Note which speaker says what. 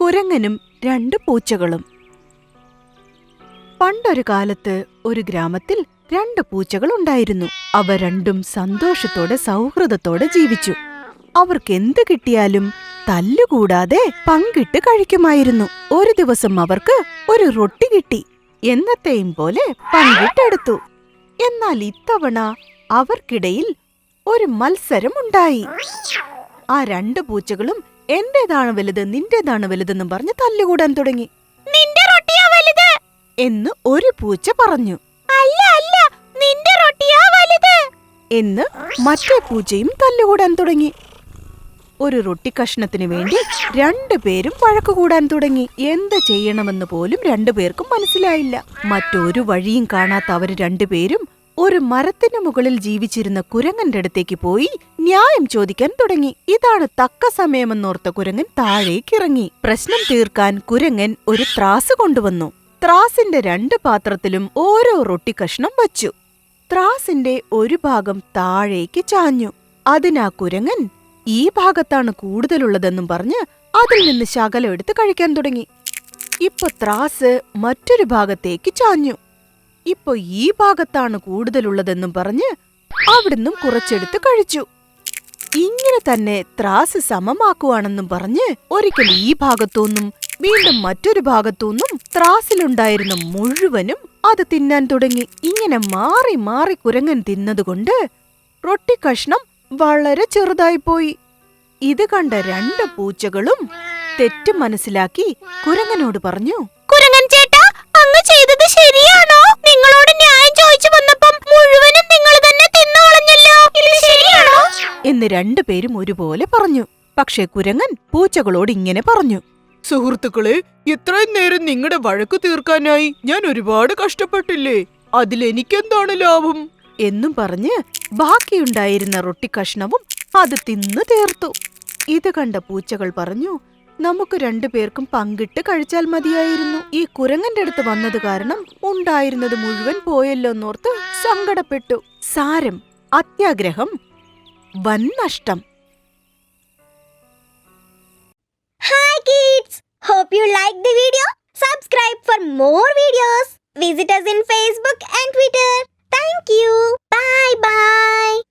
Speaker 1: കുരങ്ങനും രണ്ട് പൂച്ചകളും. പണ്ടൊരു കാലത്ത് ഒരു ഗ്രാമത്തിൽ രണ്ട് പൂച്ചകൾ ഉണ്ടായിരുന്നു അവ രണ്ടും സന്തോഷത്തോടെ സൗഹൃദത്തോടെ ജീവിച്ചു. അവർക്ക് എന്ത് കിട്ടിയാലും തല്ലുകൂടാതെ പങ്കിട്ട് കഴിക്കുമായിരുന്നു. ഒരു ദിവസം അവർക്ക് ഒരു റൊട്ടി കിട്ടി. എന്നത്തെയും പോലെ പങ്കിട്ടെടുത്തു. എന്നാൽ ഇത്തവണ അവർക്കിടയിൽ ഒരു മത്സരം ഉണ്ടായി ആ രണ്ട് പൂച്ചകളും എന്റേതാണ് വലുത് നിന്റേതാണ് വലുതെന്നും പറഞ്ഞ് തല്ലുകൂടാൻ തുടങ്ങി. നിന്റെ റൊട്ടിയാ വലുത്? എന്ന് ഒരു പൂച്ച പറഞ്ഞു. അല്ല അല്ല നിന്റെ റൊട്ടിയാ വലുത്? എന്ന് മറ്റേ പൂച്ചയും തല്ലുകൂടാൻ തുടങ്ങി. ഒരു റൊട്ടി കഷ്ണത്തിനു വേണ്ടി രണ്ടുപേരും വഴക്കുകൂടാൻ തുടങ്ങി. എന്ത് ചെയ്യണമെന്ന് പോലും രണ്ടുപേർക്കും മനസ്സിലായില്ല. മറ്റൊരു വഴിയും കാണാത്ത അവർ രണ്ടുപേരും ഒരു മരത്തിന് മുകളിൽ ജീവിച്ചിരുന്ന കുരങ്ങന്റെ അടുത്തേക്ക് പോയി ന്യായം ചോദിക്കാൻ തുടങ്ങി. ഇതാണ് തക്ക സമയമെന്നോർത്ത കുരങ്ങൻ താഴേക്ക് ഇറങ്ങി. പ്രശ്നം തീർക്കാൻ കുരങ്ങൻ ഒരു ത്രാസ് കൊണ്ടുവന്നു. ത്രാസിന്റെ രണ്ട് പാത്രത്തിലും ഓരോ റൊട്ടി കഷ്ണം വച്ചു. ത്രാസിന്റെ ഒരു ഭാഗം താഴേക്ക് ചാഞ്ഞു. അതിനാ കുരങ്ങൻ ഈ ഭാഗത്താണ് കൂടുതലുള്ളതെന്നും പറഞ്ഞ് അതിൽ നിന്ന് ശകലം എടുത്ത് കഴിക്കാൻ തുടങ്ങി. ഇപ്പൊ ത്രാസ് മറ്റൊരു ഭാഗത്തേക്ക് ചാഞ്ഞു. ഇപ്പൊ ഈ ഭാഗത്താണ് കൂടുതലുള്ളതെന്നും പറഞ്ഞ് അവിടുന്നും കുറച്ചെടുത്ത് കഴിച്ചു. ഇങ്ങനെ തന്നെ ത്രാസ് സമമാക്കുവാണെന്നും പറഞ്ഞ് ഒരിക്കൽ ഈ ഭാഗത്തുനിന്നും വീണ്ടും മറ്റൊരു ഭാഗത്തുനിന്നും ത്രാസിലുണ്ടായിരുന്ന മുഴുവനും അത് തിന്നാൻ തുടങ്ങി. ഇങ്ങനെ മാറി മാറി കുരങ്ങൻ തിന്നതുകൊണ്ട് റൊട്ടി കഷ്ണം വളരെ ചെറുതായിപ്പോയി. ഇത് കണ്ട രണ്ട് പൂച്ചകളും തെറ്റ് മനസ്സിലാക്കി കുരങ്ങനോട് പറഞ്ഞു എന്ന് രണ്ടുപേരും ഒരുപോലെ പറഞ്ഞു. പക്ഷെ കുരങ്ങൻ പൂച്ചകളോട് ഇങ്ങനെ പറഞ്ഞു.
Speaker 2: സുഹൃത്തുക്കളെ ഇത്രയും നേരം നിങ്ങളുടെ വഴക്ക് തീർക്കാനായി ഞാൻ ഒരുപാട് കഷ്ടപ്പെട്ടില്ലേ? അതിലെനിക്കെന്താണ് ലാഭം?
Speaker 1: എന്നും പറഞ്ഞ് ബാക്കിയുണ്ടായിരുന്ന റൊട്ടി കഷ്ണവും അത് തിന്നു തീർത്തു. ഇത് കണ്ട പൂച്ചകൾ പറഞ്ഞു നമുക്ക് രണ്ടുപേർക്കും പങ്കിട്ട് കഴിച്ചാൽ മതിയായിരുന്നു. ഈ കുരങ്ങന്റെ അടുത്ത് വന്നത് കാരണം ഉണ്ടായിരുന്നത് മുഴുവൻ പോയല്ലോന്നോർത്ത് സങ്കടപ്പെട്ടു. സാരം അത്യാഗ്രഹം വൻ നഷ്ടം
Speaker 3: Hi kids! Hope you like the video. Subscribe for more videos. Visit us in Facebook and Twitter. Thank you. Bye bye.